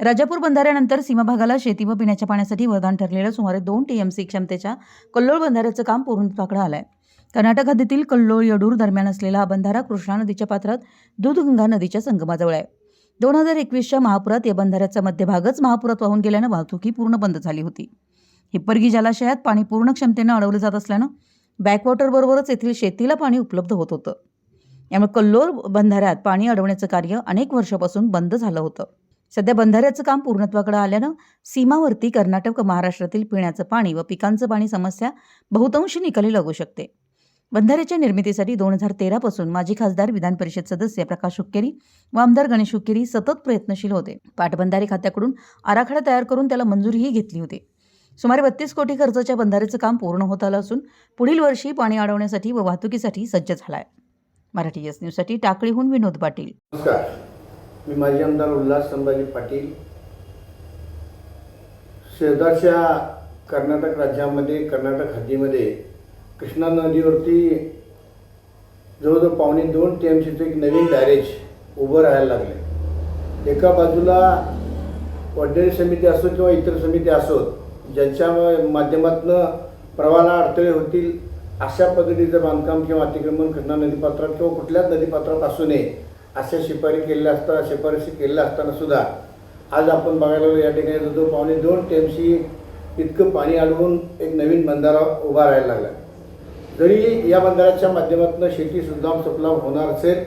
राजापूर बंधाऱ्यानंतर सीमाभागाला शेती व पिण्याच्या पाण्यासाठी वरदान ठरलेलं सुमारे दोन टीएमसी क्षमतेच्या कल्लोळ बंधाऱ्याचं काम पूर्णत्वाकडे आलं आहे कर्नाटक हद्दीतील कल्लोळ यडूर दरम्यान असलेला हा बंधारा कृष्णा नदीच्या पात्रात दूधगंगा नदीच्या संगमाजवळ आहे. दोन हजार एकवीसच्या महापुरात या बंधाऱ्याचा मध्यभागच महापुरात वाहून गेल्यानं वाहतूक ही पूर्ण बंद झाली होती. हिप्परगी जलाशयात पाणी पूर्ण क्षमतेनं अडवलं जात असल्यानं बॅकवॉटरबरोबरच येथील शेतीला पाणी उपलब्ध होत होतं. यामुळे कल्लोळ बंधाऱ्यात पाणी अडवण्याचं कार्य अनेक वर्षापासून बंद झालं होतं. सध्या बंधाऱ्याचं काम पूर्णत्वाकडे आल्यानं सीमावर्ती कर्नाटक महाराष्ट्रातील पिण्याचं पाणी व पिकांचं पाणी समस्या बहुतांशी निकाली लागू शकते. बंधाऱ्याच्या निर्मितीसाठी दोन हजार तेरापासून माजी खासदार विधान परिषद सदस्य प्रकाश हुक्केरी व आमदार गणेश हुक्केरी सतत प्रयत्नशील होते. पाटबंधारे खात्याकडून आराखडा तयार करून त्याला मंजुरीही घेतली होती. सुमारे बत्तीस कोटी खर्चाच्या बंधाऱ्याचं काम पूर्ण होत आलं असून पुढील वर्षी पाणी अडवण्यासाठी व वाहतुकीसाठी सज्ज झाला आहे मराठी एस न्यूजसाठी टाकळीहून विनोद पाटील. नमस्कार. मी माजी आमदार उल्हास संभाजी पाटील. शेजारच्या कर्नाटक राज्यामध्ये कर्नाटक हद्दीमध्ये कृष्णा नदीवरती जवळजवळ पावणे दोन टी एम सीचं एक नवीन बॅरेज उभं राहायला लागले. एका बाजूला वडनेरी समिती असो किंवा इतर समिती असो ज्यांच्या माध्यमातून प्रवाहाला अडथळे होतील अशा पद्धतीचं बांधकाम किंवा अतिक्रमण कृष्णा नदीपात्रात किंवा कुठल्याच नदीपात्रात असू नये अशा शिफारी केलेल्या असता शिफारशी केलेल्या असताना सुद्धा आज आपण बघायला गेलो या ठिकाणी जो पावणे दोन टीएमसी इतकं पाणी अडवून एक नवीन बंधारा उभा राहायला लागला. जरी या बंधाऱ्याच्या माध्यमातून शेती सुद्धा सुफलाम होणार असेल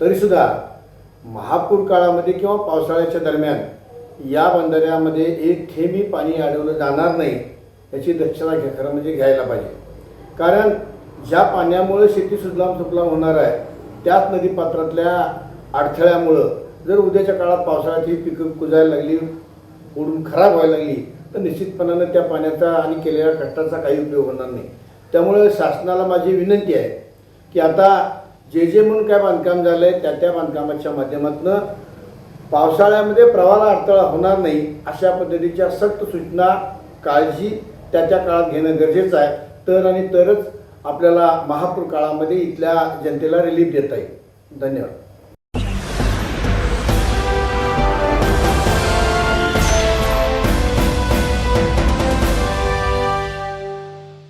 तरीसुद्धा महापूर काळामध्ये किंवा पावसाळ्याच्या दरम्यान या बंधाऱ्यामध्ये एक थेंबी पाणी अडवलं जाणार नाही याची दक्षता घ्या खरं म्हणजे घ्यायला पाहिजे. कारण ज्या पाण्यामुळे शेती सुजलाम सुफलाम होणार आहे त्याच नदीपात्रातल्या अडथळ्यामुळं जर उद्याच्या काळात पावसाळ्यात ही पिकं कुजायला लागली उडून खराब व्हायला लागली तर निश्चितपणानं त्या पाण्याचा आणि केलेल्या कष्टाचा काही उपयोग होणार नाही. त्यामुळे शासनाला माझी विनंती आहे की आता जे जे म्हणून काय बांधकाम झालं आहे त्या त्या बांधकामाच्या माध्यमातून पावसाळ्यामध्ये प्रवाहाला अडथळा होणार नाही अशा पद्धतीच्या सक्त सूचना काळजी त्या त्या काळात घेणं गरजेचं आहे. तर आणि तरच आपल्याला महापूर काळामध्ये इथल्या जनतेला रिलीफ देता येईल. धन्यवाद.